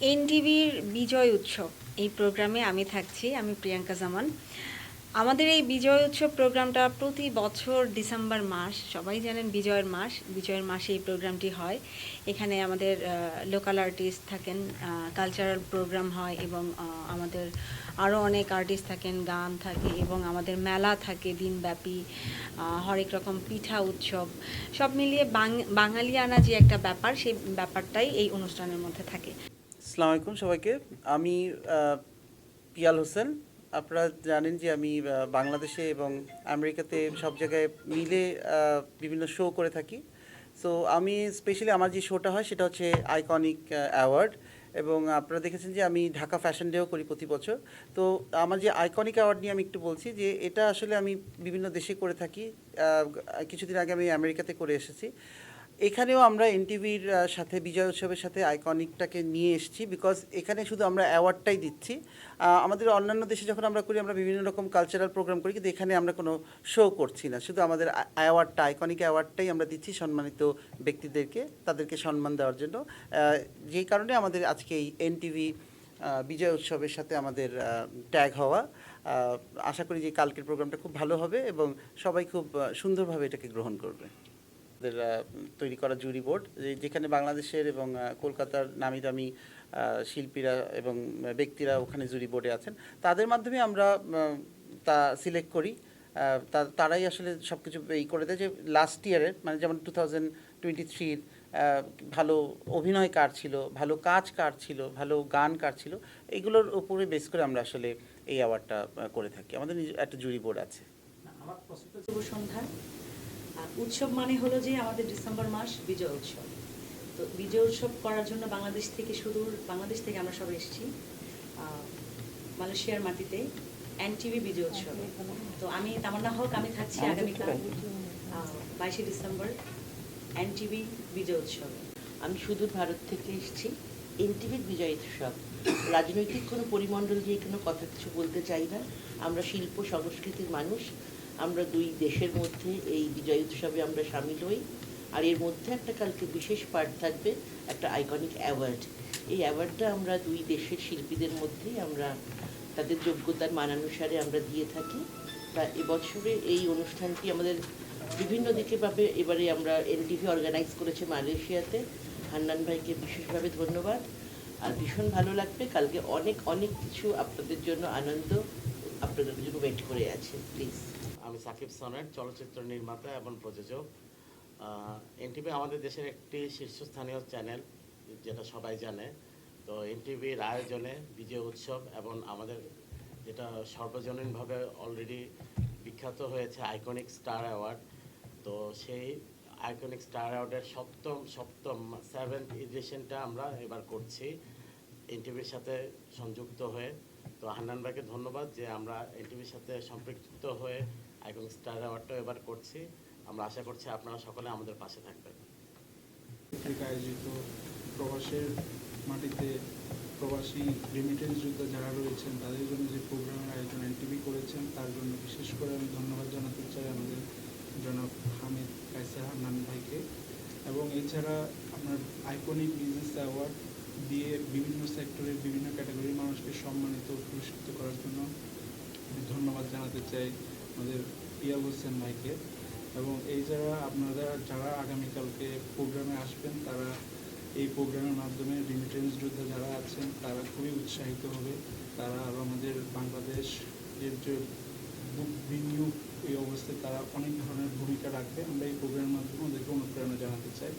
এনটিভির বিজয় উৎসব, এই প্রোগ্রামে আমি থাকছি, আমি প্রিয়াঙ্কা জামান। আমাদের এই বিজয় উৎসব প্রোগ্রামটা প্রতি বছর ডিসেম্বর মাস, সবাই জানেন বিজয়ের মাস, বিজয়ের মাসে এই প্রোগ্রামটি হয়। এখানে আমাদের লোকাল আর্টিস্ট থাকেন কালচারাল প্রোগ্রাম হয় এবং আমাদের আরও অনেক আর্টিস্ট থাকেন, গান থাকে এবং আমাদের মেলা থাকে দিনব্যাপী হরেক রকম পিঠা উৎসব, সব মিলিয়ে বাঙালিয়ানা যে একটা ব্যাপার, সেই ব্যাপারটাই এই অনুষ্ঠানের মধ্যে থাকে। আসসালামু আলাইকুম সবাইকে। আমি পিয়াল হোসেন। আপনারা জানেন যে আমি বাংলাদেশে এবং আমেরিকাতে সব জায়গায় মিলে বিভিন্ন শো করে থাকি। সো আমি স্পেশালি আমার যে শোটা হয় সেটা হচ্ছে আইকনিক অ্যাওয়ার্ড এবং আপনারা দেখেছেন যে আমি ঢাকা ফ্যাশন ডেও করি প্রতি বছর। তো আমার যে আইকনিক অ্যাওয়ার্ড নিয়ে আমি একটু বলছি যে এটা আসলে আমি বিভিন্ন দেশে করে থাকি। কিছুদিন আগে আমি আমেরিকাতে করে এসেছি। এখানেও আমরা এনটিভির সাথে, বিজয় উৎসবের সাথে আইকনিকটাকে নিয়ে এসেছি বিকজ এখানে শুধু আমরা অ্যাওয়ার্ডটাই দিচ্ছি। আমাদের অন্যান্য দেশে যখন আমরা করি, আমরা বিভিন্ন রকম কালচারাল প্রোগ্রাম করি, কিন্তু এখানে আমরা কোনো শো করছি না। শুধু আমাদের অ্যাওয়ার্ডটা আইকনিক অ্যাওয়ার্ডটাই আমরা দিচ্ছি সম্মানিত ব্যক্তিদেরকে, তাদেরকে সম্মান দেওয়ার জন্য। যেই কারণে আমাদের আজকে এই এনটিভি বিজয় উৎসবের সাথে আমাদের ট্যাগ হওয়া আশা করি যে কালকের প্রোগ্রামটা খুব ভালো হবে এবং সবাই খুব সুন্দরভাবে এটাকে গ্রহণ করবে। তৈরি করা জুরি বোর্ড যেখানে বাংলাদেশের এবং কলকাতার নামি দামি শিল্পীরা এবং ব্যক্তিরা ওখানে জুরি বোর্ডে আছেন। তাদের মাধ্যমে আমরা তা সিলেক্ট করি। তারাই আসলে সব কিছু এই করে দেয় যে লাস্ট ইয়ারের মানে যেমন টু থাউজেন্ড টোয়েন্টি থ্রির ভালো অভিনয় কার ছিল, ভালো কাজ কার ছিল, ভালো গান কার ছিল এইগুলোর উপরে বেস করে আমরা আসলে এই অ্যাওয়ার্ডটা করে থাকি। আমাদের একটা জুরি বোর্ড আছে। সন্ধ্যা আর উৎসব মানে হলো যে আমাদের ডিসেম্বর মাস বিজয় উৎসব। তো বিজয় উৎসব করার জন্য বাংলাদেশ থেকে সুদূর বাংলাদেশ থেকে আমরা সবাই এসেছি মালয়েশিয়ার মাটিতে এনটিভি বিজয় উৎসবে। তো আমি তামান্না হক আমি থাকছি আগামীকাল বাইশে ডিসেম্বর এনটিভি বিজয় উৎসবে। আমি সুদূর ভারত থেকে এসেছি এনটিভির বিজয় উৎসব। রাজনৈতিক কোনো পরিমণ্ডল দিয়ে কোনো কথা কিছু বলতে চাই না। আমরা শিল্প সংস্কৃতির মানুষ। আমরা দুই দেশের মধ্যে এই বিজয় উৎসবে আমরা সামিল হই। আর এর মধ্যে একটা কালকে বিশেষ পার্ট থাকবে, একটা আইকনিক অ্যাওয়ার্ড এই অ্যাওয়ার্ডটা আমরা দুই দেশের শিল্পীদের মধ্যেই আমরা তাদের যোগ্যতার মানানুসারে আমরা দিয়ে থাকি। তা এবছরে এই অনুষ্ঠানটি আমাদের বিভিন্ন দিকে ভাবে এবারে আমরা এনটিভি অর্গানাইজ করেছে মালয়েশিয়াতে। হান্নান ভাইকে বিশেষভাবে ধন্যবাদ। আর ভীষণ ভালো লাগবে, কালকে অনেক অনেক কিছু আপনাদের জন্য আনন্দ, আপনাদের জন্য ওয়েট করে আছে প্লিজ আমি সাকিব সনেট চলচ্চিত্র নির্মাতা এবং প্রযোজক। এনটিভি আমাদের দেশের একটি শীর্ষস্থানীয় চ্যানেল যেটা সবাই জানে। তো এনটিভির আয়োজনে বিজয় উৎসব এবং আমাদের যেটা সর্বজনীনভাবে অলরেডি বিখ্যাত হয়েছে আইকনিক স্টার অ্যাওয়ার্ড তো সেই আইকনিক স্টার অ্যাওয়ার্ডের সপ্তম সপ্তম সেভেন্থ এডিশনটা আমরা এবার করছি এনটিভির সাথে সংযুক্ত হয়ে। তো হান্নান ভাইকে ধন্যবাদ যে আমরা এনটিভির সাথে সম্পৃক্ত হয়ে আইকনিক স্টার অ্যাওয়ার্ডটাও এবার করছি। আমরা আশা করছি আপনারা সকলে আমাদের পাশে থাকবেন। থেকে আয়োজিত প্রবাসের মাটিতে প্রবাসী রেমিটেন্স যোদ্ধা যারা রয়েছেন, তাদের জন্য যে প্রোগ্রামের আয়োজন এনটিভি করেছেন, তার জন্য বিশেষ করে আমি ধন্যবাদ জানাতে চাই আমাদের জনাব হামিদ কাইসার হান্নান ভাইকে। এবং এছাড়া আপনার আইকনিক বিজনেস অ্যাওয়ার্ড দিয়ে বিভিন্ন সেক্টরের বিভিন্ন ক্যাটাগরির মানুষকে সম্মানিত পুরস্কৃত করার জন্য ধন্যবাদ জানাতে চাই। আমাদের পিয়াল হোসেন ভাইকে। এবং এই যারা আপনারা, যারা আগামীকালকে প্রোগ্রামে আসবেন, তারা এই প্রোগ্রামের মাধ্যমে রিমিটেন্স যোদ্ধা যারা আছেন, তারা খুবই উৎসাহিত হবে। তারা আরও আমাদের বাংলাদেশের যে বু- বিনিয়োগ এই অবস্থায় তারা অনেক ধরনের ভূমিকা রাখবে। আমরা এই প্রোগ্রামের মাধ্যমে ওদেরকে অনুপ্রেরণা জানাতে চাই।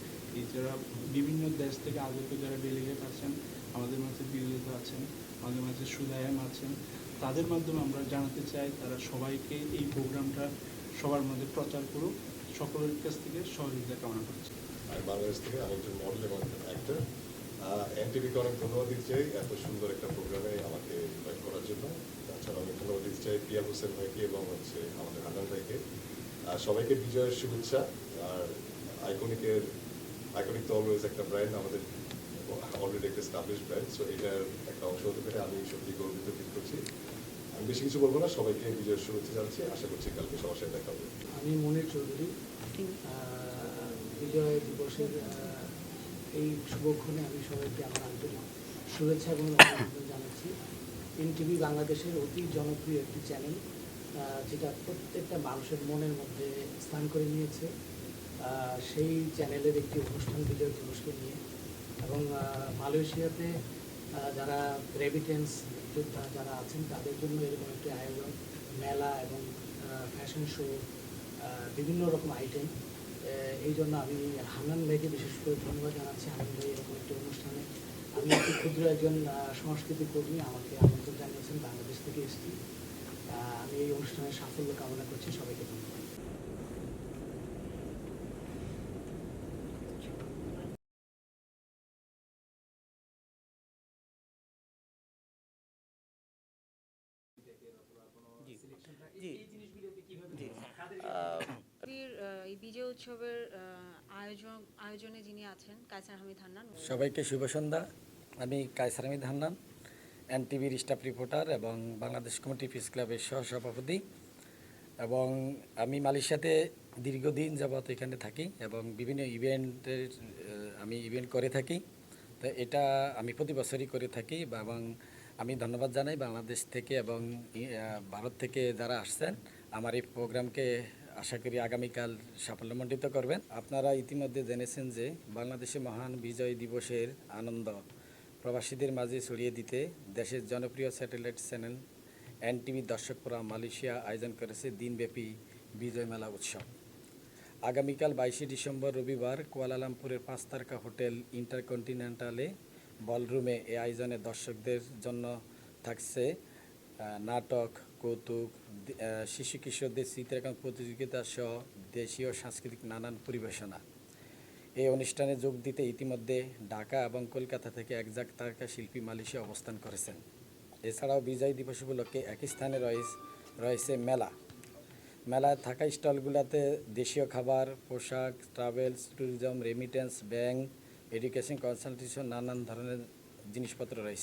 যারা বিভিন্ন দেশ থেকে আগত যারা ডেলিগেট আছেন, আমাদের মাঝে বিরোধিতা আছেন, আমাদের মাঝে সুদায়াম আছেন তাদের মাধ্যমে আমরা জানাতে চাই, তারা সবাইকে এই প্রোগ্রামটা সবার মধ্যে প্রচার করুক, সকলের কাছ থেকে সহযোগিতা কামনা করছি। আর বাংলাদেশ থেকে আমি একজন মডেল এবং অ্যাক্টর এনটিভিকে অনেক ধন্যবাদ দিতে চাই, এত সুন্দর একটা প্রোগ্রামে আমাকে ইনভাইট করার জন্য। তাছাড়া আমি ধন্যবাদ দিতে চাই পিয়া হোসেন ভাইকে এবং হচ্ছে আমাদের হান্নান ভাইকে। আর সবাইকে বিজয়ের শুভেচ্ছা। আর আইকনিকের আইকনিক তো অলওয়েজ একটা ব্র্যান্ড আমাদের অলরেডি একটা স্টাবলিশ ব্র্যান্ড সো এটার একটা অংশ হতে পেরে আমি সত্যি গর্বিত ফিল করছি। আমি বেশি কিছু বলব না সবাইকে বিজয়ের শুভেচ্ছা জানাচ্ছি। আশা করছি কালকে সবার সাথে দেখা হবে। আমি মনির চৌধুরী বিজয় দিবসের এই শুভক্ষণে আমি সবাইকে আমার আন্তরিক শুভেচ্ছা এবং অভিনন্দন জানাচ্ছি। এনটিভি বাংলাদেশের অতি জনপ্রিয় একটি চ্যানেল যেটা প্রত্যেকটা মানুষের মনের মধ্যে স্থান করে নিয়েছে। সেই চ্যানেলের একটি অনুষ্ঠান বিজয় দিবসকে নিয়ে এবং মালয়েশিয়াতে যারা রেমিটেন্স যোদ্ধা যারা আছেন, তাদের জন্য এরকম একটি আয়োজন, মেলা এবং ফ্যাশন শো বিভিন্ন রকম আইটেম এই জন্য আমি হান্নান ভাইকে বিশেষ করে ধন্যবাদ জানাচ্ছি। হান্নান ভাই এরকম একটি অনুষ্ঠানে। আমি একটি ক্ষুদ্র একজন সংস্কৃতি কর্মী, আমাকে আমন্ত্রণ জানিয়েছেন, বাংলাদেশ থেকে এসেছি। আমি এই অনুষ্ঠানের সাফল্য কামনা করছি। সবাইকে ধন্যবাদ। উৎসবের আয়োজন, আয়োজনে যিনি আছেন, কায়সার হামিদ হান্নান সবাইকে শুভ সন্ধ্যা। আমি কায়সার আহমেদ হান্নান, এনটিভির স্টাফ রিপোর্টার এবং বাংলাদেশ কমিটি পিস ক্লাবের সহসভাপতি। এবং আমি মালয়েশিয়াতে দীর্ঘদিন যাবত এখানে থাকি এবং বিভিন্ন ইভেন্টের আমি ইভেন্ট করে থাকি। তো এটা আমি প্রতি বছরই করে থাকি এবং আমি ধন্যবাদ জানাই বাংলাদেশ থেকে এবং ভারত থেকে যারা আসছেন। আমার এই প্রোগ্রামকে করি আগামীকাল সাফল্যমণ্ডিত করবেন। আপনারা ইতিমধ্যে জেনেছেন যে বাংলাদেশে মহান বিজয় দিবসের আনন্দ প্রবাসীদের মাঝে ছড়িয়ে দিতে দেশের জনপ্রিয় স্যাটেলাইট চ্যানেল এনটিভি দর্শকপুরা মালয়েশিয়া আয়োজন করেছে দিনব্যাপী বিজয় মেলা উৎসব। আগামীকাল বাইশে ডিসেম্বর রবিবার কুয়ালালামপুরের পাঁচ তারকা হোটেল ইন্টারকন্টিনেন্টালে বলরুমে এই আয়োজনে দর্শকদের জন্য থাকছে নাটক, কৌতুক শিশু কিশোরদের চিত্রাঙ্কন প্রতিযোগিতা সহ দেশীয় সাংস্কৃতিক নানান পরিবেশনা। এই অনুষ্ঠানে যোগ দিতে ইতিমধ্যে ঢাকা এবং কলকাতা থেকে একজাক তারকা শিল্পী মালয়েশিয়া অবস্থান করেছেন। এছাড়াও বিজয় দিবস উপলক্ষে একই স্থানে রয়েছে রয়েছে মেলা। মেলায় থাকা স্টলগুলোতে দেশীয় খাবার, পোশাক, travels, tourism remittance bank education consultation নানান ধরনের জিনিসপত্র রয়েছে।